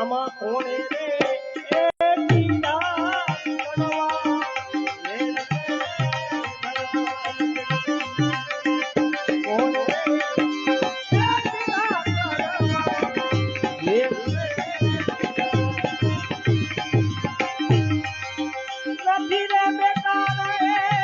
આમાં કોણે નથી રે બેટા રે.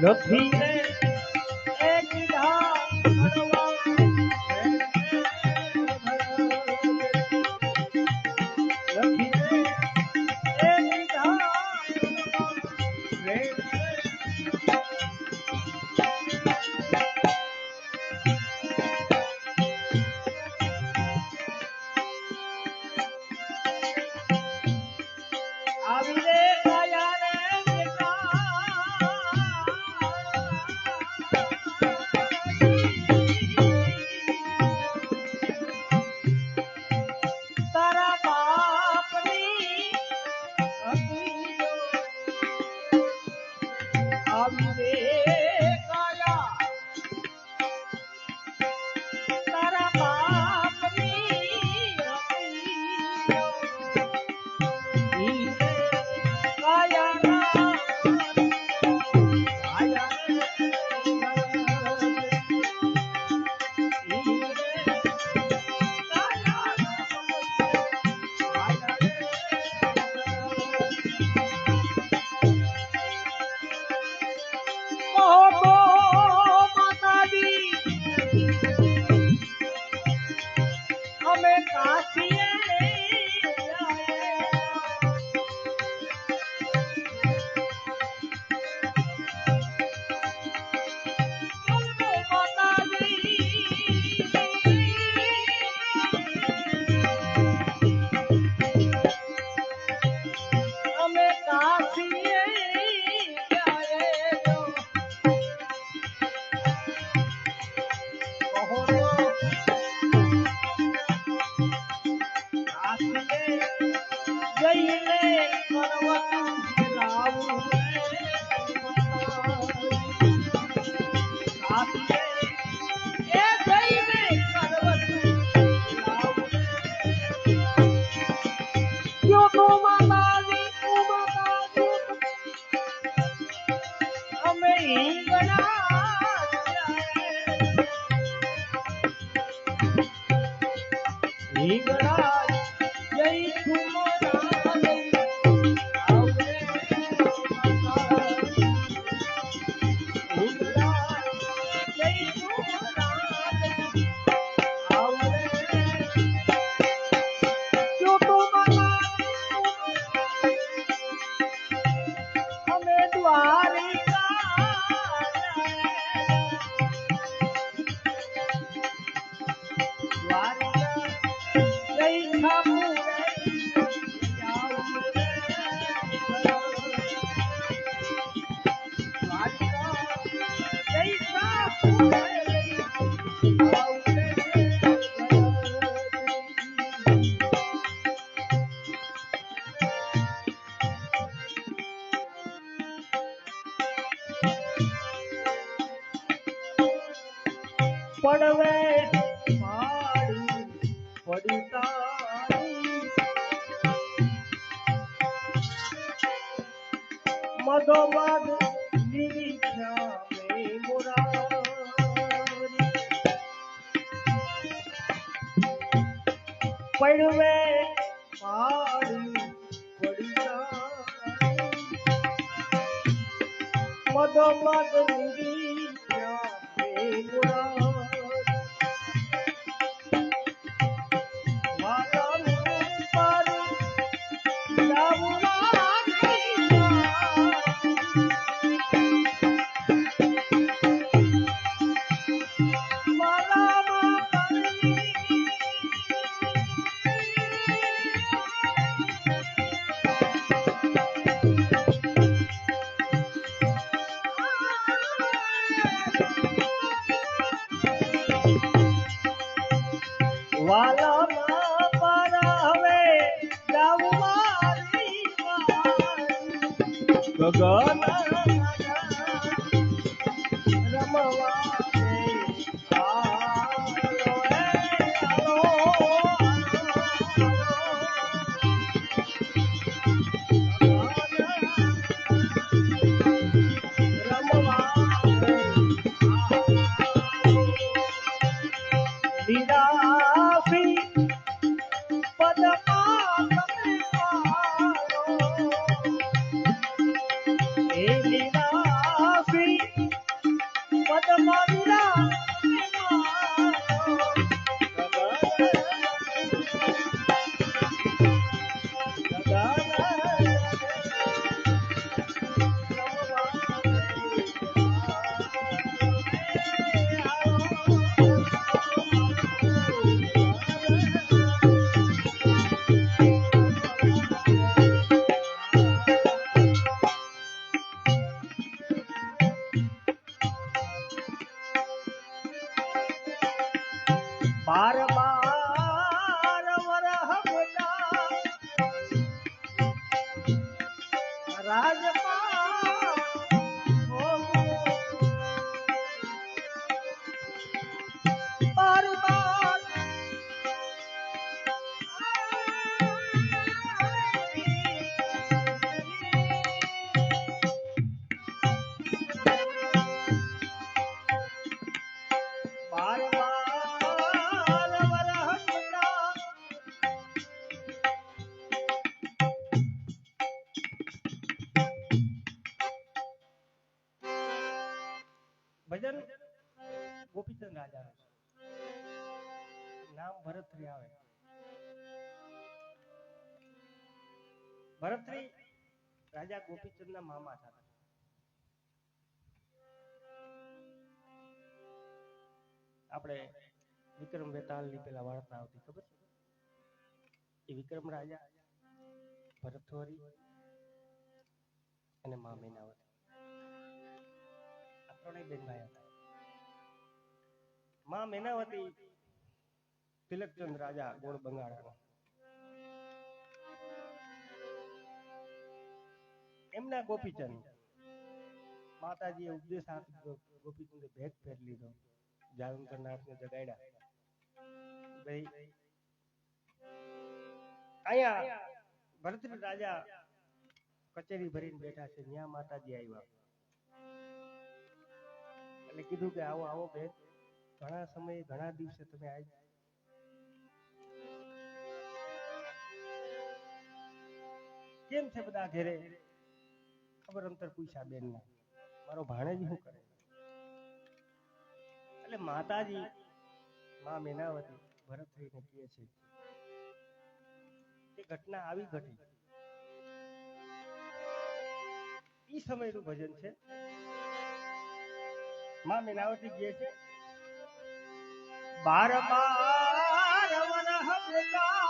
লক্ষ্মী Amém. પડવે પડતા મધોમધ નિરીક્ષા પડવે પડતા મધોમધ નિરી ગગન raya. ભરતરી આવે. ભરતરી રાજા ગોપીચંદના મામા હતા આપણે વિક્રમ વેતાલની પેલા વાર્તા આવતી ખબર? એ વિક્રમ રાજા ભરતવરી અને મા મેનાવતી આ ત્રણેય બેન ભાઈ હતા. મા મેનાવતી તિલકચંદ રાજા ગોળ બંગાળાનો. એમના ગોપીચંદ, માતાજીએ ઉપદેશ આપ્યો ગોપીચંદે ભેગ ફેર લીધો. જાલંધર નાથને જગાડ્યા. ભાઈ, અહીંયા ભરતરી રાજા કચેરી ભરીને બેઠા છે. ત્યાં માતાજી આવ્યા. એટલે કીધું કે આવો આવો બેન ઘણા સમયે, ઘણા દિવસે તમે આવી કેમ છે બધા ઘેરે? ખબર અંતર પૂછ્યા બેન ને મારો ભાણેજ શું કરે? એટલે માતાજી, મા મેનાવતી ભરત થઈને કહે છે એ ઘટના આવી ઘટી. ઈ સમયનું ભજન છે. મા મેનાવતી કહે છે, બાર બાર બેટા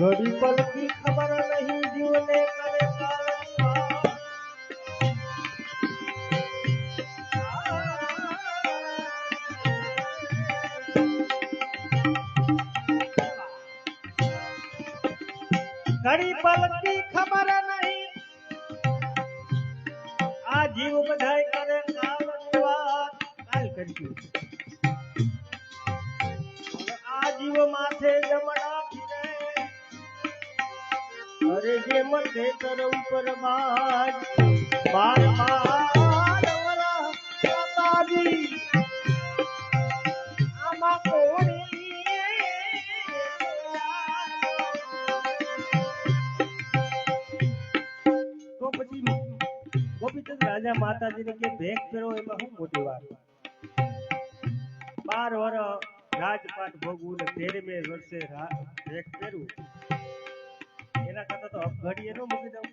घड़ी पल की खबर नहीं जीने पल की खबर नहीं। आजीव बधाई करे काल कर आजीव माथे जमना અરે જે મથે કર ઉપર બાજ. બાર બાર વરા માતાજી. આમાં રાજા માતાજીને કે ભેગ ફેરો એમાં શું મોટી વાત? બાર વર રાજપાટ ભોગવું ને તેરમે વર્ષે ભેગ ફેરવું એના કરતા તો ઘડી એનો મૂકી દઉં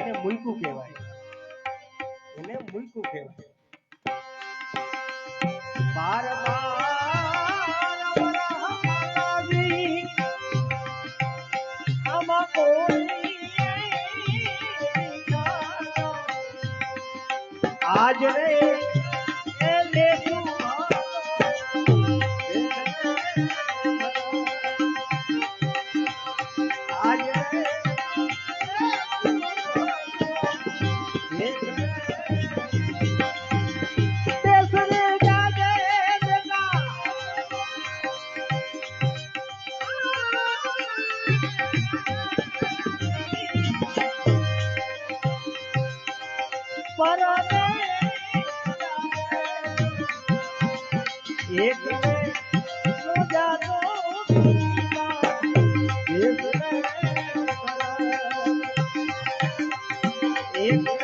એને મૂકું કહેવાય. એને મૂકું કહેવાય. બાર આજ રે Yes.